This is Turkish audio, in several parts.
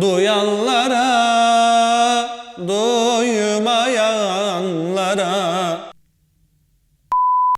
Duyanlara, duymayanlara.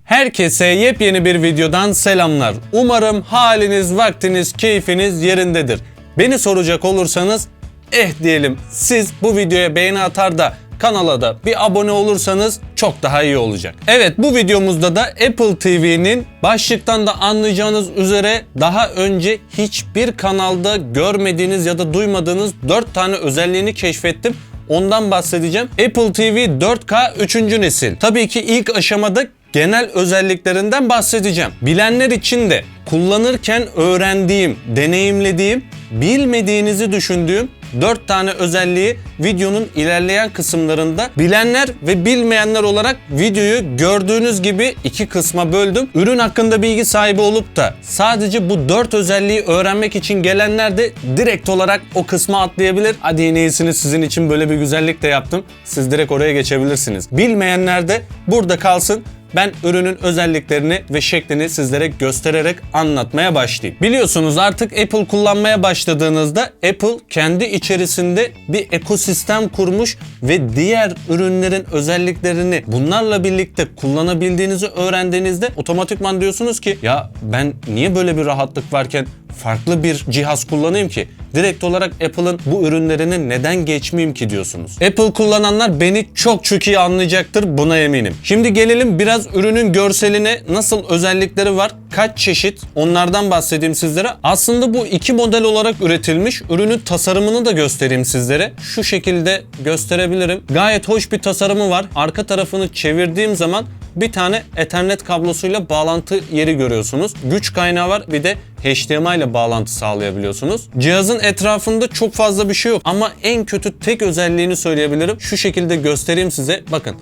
Herkese yepyeni bir videodan selamlar. Umarım haliniz, vaktiniz, keyfiniz yerindedir. Beni soracak olursanız eh diyelim siz bu videoya beğeni atar da kanala da bir abone olursanız çok daha iyi olacak. Evet bu videomuzda da Apple TV'nin başlıktan da anlayacağınız üzere daha önce hiçbir kanalda görmediğiniz ya da duymadığınız 4 tane özelliğini keşfettim. Ondan bahsedeceğim. Apple TV 4K 3. nesil. Tabii ki ilk aşamada genel özelliklerinden bahsedeceğim. Bilenler için de kullanırken öğrendiğim, deneyimlediğim, bilmediğinizi düşündüğüm 4 tane özelliği videonun ilerleyen kısımlarında bilenler ve bilmeyenler olarak videoyu gördüğünüz gibi iki kısma böldüm. Ürün hakkında bilgi sahibi olup da sadece bu 4 özelliği öğrenmek için gelenler de direkt olarak o kısma atlayabilir. Hadi en iyisini sizin için böyle bir güzellik de yaptım. Siz direkt oraya geçebilirsiniz. Bilmeyenler de burada kalsın. Ben ürünün özelliklerini ve şeklini sizlere göstererek anlatmaya başlayayım. Biliyorsunuz artık Apple kullanmaya başladığınızda Apple kendi içerisinde bir ekosistem kurmuş ve diğer ürünlerin özelliklerini bunlarla birlikte kullanabildiğinizi öğrendiğinizde otomatikman diyorsunuz ki ya ben niye böyle bir rahatlık varken farklı bir cihaz kullanayım ki? Direkt olarak Apple'ın bu ürünlerini neden geçmeyeyim ki diyorsunuz. Apple kullananlar beni çok çok iyi anlayacaktır buna eminim. Şimdi gelelim biraz ürünün görseline nasıl özellikleri var, kaç çeşit onlardan bahsedeyim sizlere. Aslında bu iki model olarak üretilmiş. Ürünün tasarımını da göstereyim sizlere. Şu şekilde gösterebilirim. Gayet hoş bir tasarımı var. Arka tarafını çevirdiğim zaman bir tane Ethernet kablosuyla bağlantı yeri görüyorsunuz. Güç kaynağı var bir de HDMI ile bağlantı sağlayabiliyorsunuz. Cihazın etrafında çok fazla bir şey yok ama en kötü tek özelliğini söyleyebilirim. Şu şekilde göstereyim size. Bakın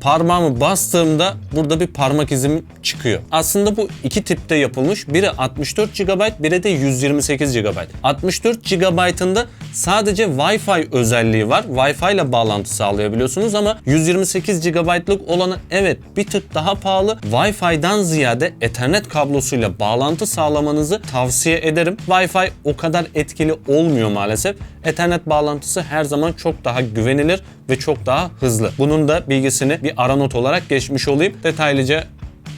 parmağımı bastığımda burada bir parmak izim çıkıyor. Aslında bu iki tipte yapılmış. Biri 64 GB, biri de 128 GB. 64 GB'ında sadece Wi-Fi özelliği var. Wi-Fi ile bağlantı sağlayabiliyorsunuz ama 128 GB'lık olanı evet bir tık daha pahalı. Wi-Fi'den ziyade Ethernet kablosuyla bağlantı sağlamanızı tavsiye ederim. Wi-Fi o kadar etkili olmuyor maalesef. Ethernet bağlantısı her zaman çok daha güvenilir ve çok daha hızlı. Bunun da bilgisini bir ara not olarak geçmiş olayım. Detaylıca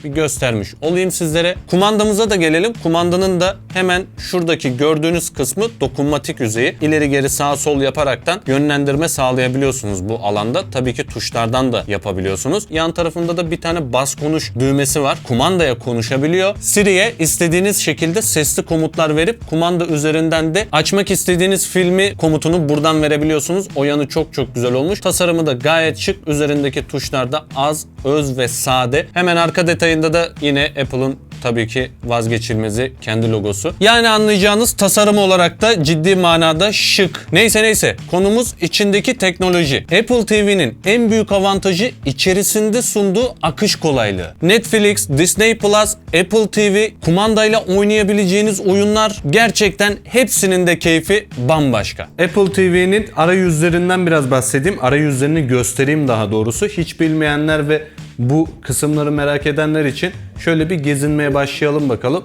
bir göstermiş olayım sizlere. Kumandamıza da gelelim. Kumandanın da hemen şuradaki gördüğünüz kısmı dokunmatik yüzeyi. İleri geri sağ sol yaparaktan yönlendirme sağlayabiliyorsunuz bu alanda. Tabii ki tuşlardan da yapabiliyorsunuz. Yan tarafında da bir tane bas konuş düğmesi var. Kumandaya konuşabiliyor. Siri'ye istediğiniz şekilde sesli komutlar verip kumanda üzerinden de açmak istediğiniz filmi komutunu buradan verebiliyorsunuz. O yanı çok çok güzel olmuş. Tasarımı da gayet şık. Üzerindeki tuşlarda az, öz ve sade. Hemen arka detayında da yine Apple'ın tabii ki vazgeçilmezi kendi logosu. Yani anlayacağınız tasarım olarak da ciddi manada şık. Neyse neyse konumuz içindeki teknoloji. Apple TV'nin en büyük avantajı içerisinde sunduğu akış kolaylığı. Netflix, Disney Plus, Apple TV kumandayla oynayabileceğiniz oyunlar gerçekten hepsinin de keyfi bambaşka. Apple TV'nin arayüzlerinden biraz bahsedeyim. Arayüzlerini göstereyim daha doğrusu. Hiç bilmeyenler ve bu kısımları merak edenler için şöyle bir gezinmeye başlayalım bakalım.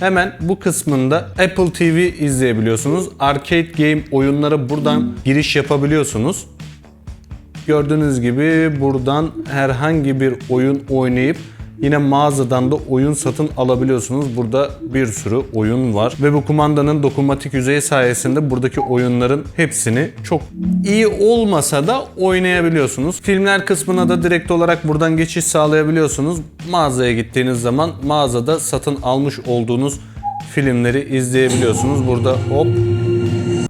Hemen bu kısmında Apple TV izleyebiliyorsunuz. Arcade Game oyunlara buradan giriş yapabiliyorsunuz. Gördüğünüz gibi buradan herhangi bir oyun oynayıp Yine mağazadan da oyun satın alabiliyorsunuz. Burada bir sürü oyun var. Ve bu kumandanın dokunmatik yüzeyi sayesinde buradaki oyunların hepsini çok iyi olmasa da oynayabiliyorsunuz. Filmler kısmına da direkt olarak buradan geçiş sağlayabiliyorsunuz. Mağazaya gittiğiniz zaman mağazada satın almış olduğunuz filmleri izleyebiliyorsunuz. Burada hop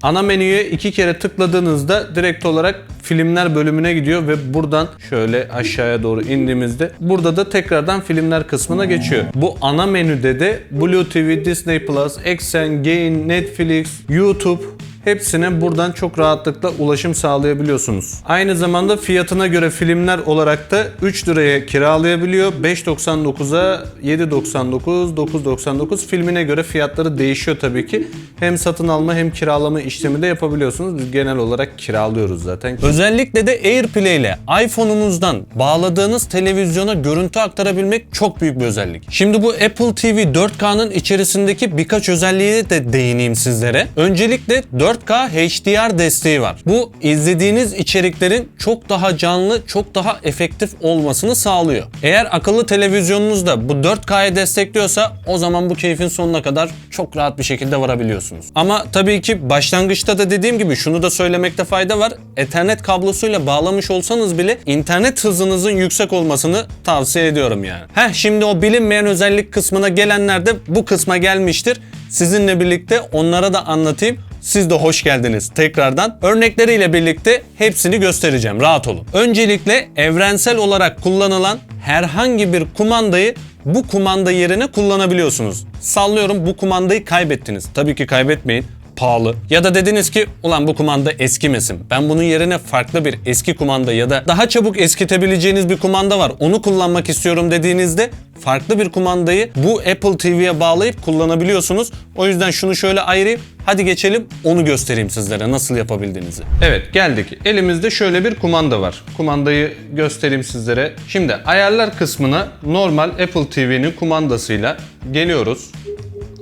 Ana menüye iki kere tıkladığınızda direkt olarak filmler bölümüne gidiyor ve buradan şöyle aşağıya doğru indiğimizde burada da tekrardan filmler kısmına geçiyor. Bu ana menüde de Blue TV, Disney Plus, Exxen, Gain, Netflix, YouTube Hepsine buradan çok rahatlıkla ulaşım sağlayabiliyorsunuz. Aynı zamanda fiyatına göre filmler olarak da 3 liraya kiralayabiliyor. 5.99'a 7.99, 9.99 filmine göre fiyatları değişiyor tabii ki. Hem satın alma hem kiralama işlemi de yapabiliyorsunuz. Biz genel olarak kiralıyoruz zaten. Özellikle de AirPlay ile iPhone'unuzdan bağladığınız televizyona görüntü aktarabilmek çok büyük bir özellik. Şimdi bu Apple TV 4K'nın içerisindeki birkaç özelliğe de değineyim sizlere. Öncelikle 4 4K HDR desteği var. Bu izlediğiniz içeriklerin çok daha canlı, çok daha efektif olmasını sağlıyor. Eğer akıllı televizyonunuz da bu 4K'yı destekliyorsa o zaman bu keyfin sonuna kadar çok rahat bir şekilde varabiliyorsunuz. Ama tabii ki başlangıçta da dediğim gibi şunu da söylemekte fayda var. Ethernet kablosuyla bağlamış olsanız bile internet hızınızın yüksek olmasını tavsiye ediyorum yani. Heh şimdi o bilinmeyen özellik kısmına gelenler de bu kısma gelmiştir. Sizinle birlikte onlara da anlatayım. Siz de hoş geldiniz tekrardan. Örnekleriyle birlikte hepsini göstereceğim. Rahat olun. Öncelikle evrensel olarak kullanılan herhangi bir kumandayı bu kumanda yerine kullanabiliyorsunuz. Sallıyorum bu kumandayı kaybettiniz. Tabii ki kaybetmeyin pahalı. Ya da dediniz ki ulan bu kumanda eskimesin. Ben bunun yerine farklı bir eski kumanda ya da daha çabuk eskitebileceğiniz bir kumanda var. Onu kullanmak istiyorum dediğinizde farklı bir kumandayı bu Apple TV'ye bağlayıp kullanabiliyorsunuz. O yüzden şunu şöyle ayırayım. Hadi geçelim onu göstereyim sizlere nasıl yapabildiğinizi. Evet geldik. Elimizde şöyle bir kumanda var. Kumandayı göstereyim sizlere. Şimdi ayarlar kısmına normal Apple TV'nin kumandasıyla geliyoruz.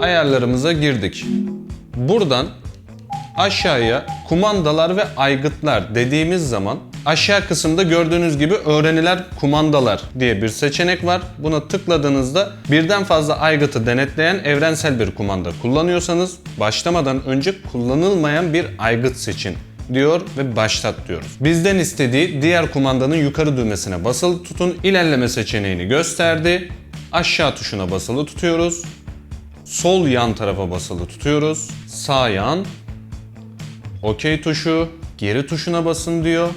Ayarlarımıza girdik. Buradan aşağıya kumandalar ve aygıtlar dediğimiz zaman aşağı kısımda gördüğünüz gibi öğreniler kumandalar diye bir seçenek var. Buna tıkladığınızda birden fazla aygıtı denetleyen evrensel bir kumanda kullanıyorsanız başlamadan önce kullanılmayan bir aygıt seçin diyor ve başlat diyoruz. Bizden istediği diğer kumandanın yukarı düğmesine basılı tutun. İlerleme seçeneğini gösterdi. Aşağı tuşuna basılı tutuyoruz. Sol yan tarafa basılı tutuyoruz. Sağ yan. OK tuşu. Geri tuşuna basın diyor.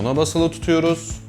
Ona basılı tutuyoruz.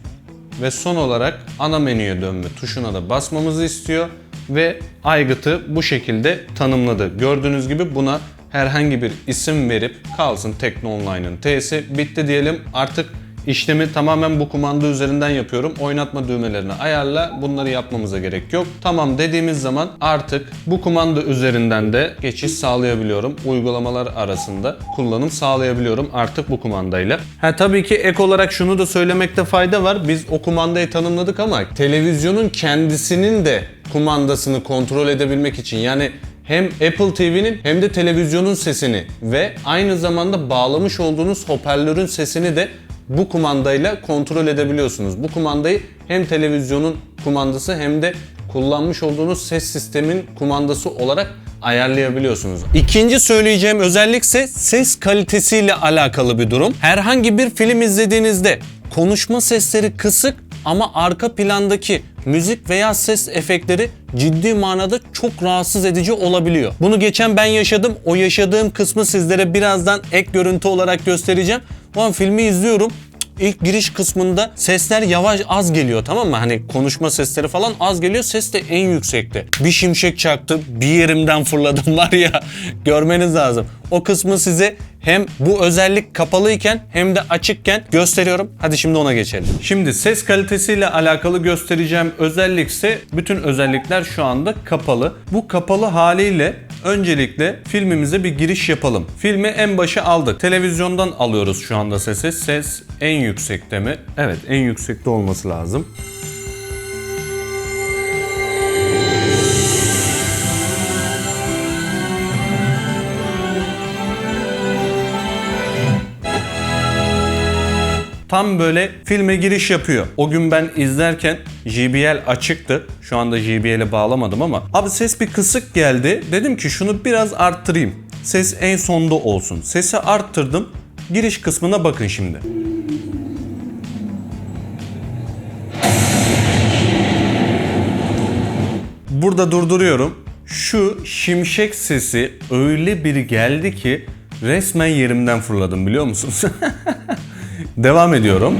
Ve son olarak ana menüye dönme tuşuna da basmamızı istiyor. Ve aygıtı bu şekilde tanımladı. Gördüğünüz gibi buna herhangi bir isim verip kalsın Tekno Online'ın T'si bitti diyelim. Artık İşlemi tamamen bu kumanda üzerinden yapıyorum. Oynatma düğmelerini ayarla. Bunları yapmamıza gerek yok. Tamam dediğimiz zaman artık bu kumanda üzerinden de geçiş sağlayabiliyorum. Uygulamalar arasında kullanım sağlayabiliyorum artık bu kumandayla. Ha tabii ki ek olarak şunu da söylemekte fayda var. Biz o kumandayı tanımladık ama televizyonun kendisinin de kumandasını kontrol edebilmek için yani hem Apple TV'nin hem de televizyonun sesini ve aynı zamanda bağlamış olduğunuz hoparlörün sesini de bu kumandayla kontrol edebiliyorsunuz. Bu kumandayı hem televizyonun kumandası hem de kullanmış olduğunuz ses sistemin kumandası olarak ayarlayabiliyorsunuz. İkinci söyleyeceğim özellik ise ses kalitesiyle alakalı bir durum. Herhangi bir film izlediğinizde konuşma sesleri kısık ama arka plandaki müzik veya ses efektleri ciddi manada çok rahatsız edici olabiliyor. Bunu geçen ben yaşadım. O yaşadığım kısmı sizlere birazdan ek görüntü olarak göstereceğim. O an filmi izliyorum. İlk giriş kısmında sesler yavaş az geliyor tamam mı? Hani konuşma sesleri falan az geliyor. Ses de en yüksekte. Bir şimşek çaktı. Bir yerimden fırladım var ya. Görmeniz lazım. O kısmı size hem bu özellik kapalıyken hem de açıkken gösteriyorum. Hadi şimdi ona geçelim. Şimdi ses kalitesiyle alakalı göstereceğim özellik ise bütün özellikler şu anda kapalı. Bu kapalı haliyle öncelikle filmimize bir giriş yapalım. Filmi en başa aldık. Televizyondan alıyoruz şu anda sesi. Ses en yüksekte mi? Evet en yüksekte olması lazım. Tam böyle filme giriş yapıyor. O gün ben izlerken JBL açıktı. Şu anda JBL'e bağlamadım ama. Abi ses bir kısık geldi. Dedim ki şunu biraz arttırayım. Ses en sonda olsun. Sesi arttırdım. Giriş kısmına bakın şimdi. Burada durduruyorum. Şu şimşek sesi öyle bir geldi ki resmen yerimden fırladım biliyor musunuz? Devam ediyorum.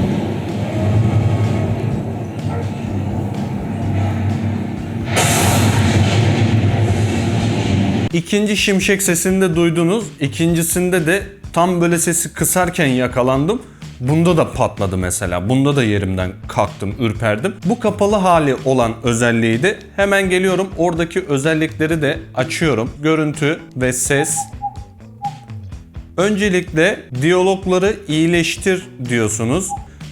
İkinci şimşek sesini de duydunuz. İkincisinde de tam böyle sesi kısarken yakalandım. Bunda da patladı mesela. Bunda da yerimden kalktım, ürperdim. Bu kapalı hali olan özelliğiydi. Hemen geliyorum. Oradaki özellikleri de açıyorum. Görüntü ve ses Öncelikle diyalogları iyileştir diyorsunuz.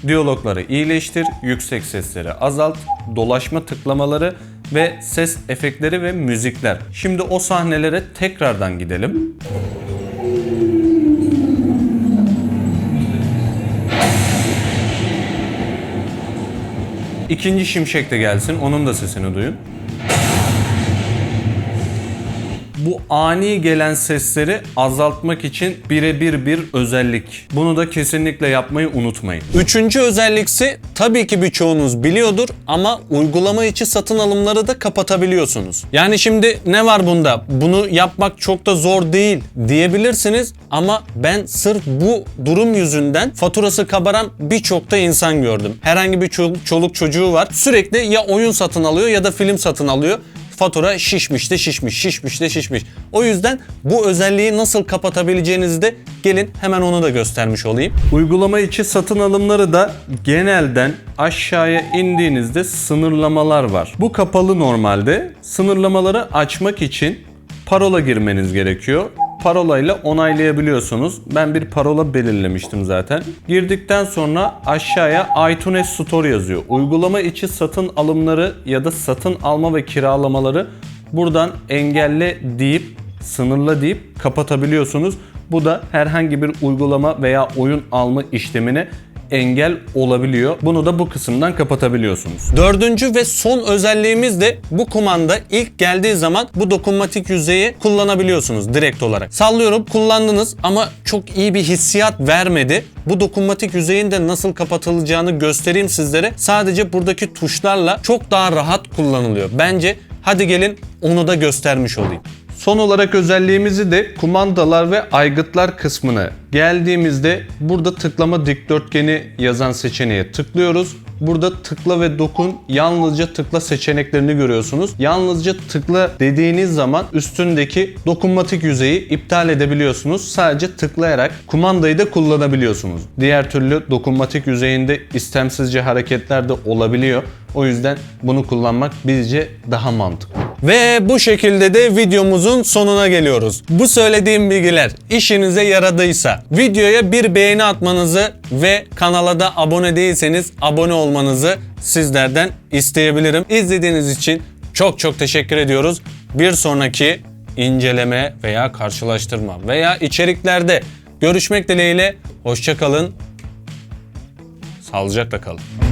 Diyalogları iyileştir, yüksek sesleri azalt, dolaşma tıklamaları ve ses efektleri ve müzikler. Şimdi o sahnelere tekrardan gidelim. İkinci şimşek de gelsin, onun da sesini duyun. Bu ani gelen sesleri azaltmak için birebir bir özellik. Bunu da kesinlikle yapmayı unutmayın. Üçüncü özelliksi tabii ki birçoğunuz biliyordur ama uygulama içi satın alımları da kapatabiliyorsunuz. Yani şimdi ne var bunda? Bunu yapmak çok da zor değil diyebilirsiniz ama ben sırf bu durum yüzünden faturası kabaran birçok da insan gördüm. Herhangi bir çoluk çocuğu var. Sürekli ya oyun satın alıyor ya da film satın alıyor fatura şişmiş de şişmiş, şişmiş de şişmiş. O yüzden bu özelliği nasıl kapatabileceğinizi de gelin hemen onu da göstermiş olayım. Uygulama içi satın alımları da genelden aşağıya indiğinizde sınırlamalar var. Bu kapalı normalde. Sınırlamaları açmak için parola girmeniz gerekiyor. Parolayla onaylayabiliyorsunuz. Ben bir parola belirlemiştim zaten. Girdikten sonra aşağıya iTunes Store yazıyor. Uygulama içi satın alımları ya da satın alma ve kiralamaları buradan engelle deyip sınırla deyip kapatabiliyorsunuz. Bu da herhangi bir uygulama veya oyun alma işlemine engel olabiliyor. Bunu da bu kısımdan kapatabiliyorsunuz. Dördüncü ve son özelliğimiz de bu kumanda ilk geldiği zaman bu dokunmatik yüzeyi kullanabiliyorsunuz direkt olarak. Sallıyorum kullandınız ama çok iyi bir hissiyat vermedi. Bu dokunmatik yüzeyin de nasıl kapatılacağını göstereyim sizlere. Sadece buradaki tuşlarla çok daha rahat kullanılıyor. Bence hadi gelin onu da göstermiş olayım. Son olarak özelliğimizi de kumandalar ve aygıtlar kısmına geldiğimizde burada tıklama dikdörtgeni yazan seçeneğe tıklıyoruz. Burada tıkla ve dokun yalnızca tıkla seçeneklerini görüyorsunuz. Yalnızca tıkla dediğiniz zaman üstündeki dokunmatik yüzeyi iptal edebiliyorsunuz. Sadece tıklayarak kumandayı da kullanabiliyorsunuz. Diğer türlü dokunmatik yüzeyinde istemsizce hareketler de olabiliyor. O yüzden bunu kullanmak bizce daha mantıklı. Ve bu şekilde de videomuzun sonuna geliyoruz. Bu söylediğim bilgiler işinize yaradıysa videoya bir beğeni atmanızı ve kanala da abone değilseniz abone olmanızı sizlerden isteyebilirim. İzlediğiniz için çok çok teşekkür ediyoruz. Bir sonraki inceleme veya karşılaştırma veya içeriklerde görüşmek dileğiyle hoşçakalın. Sağlıcakla kalın.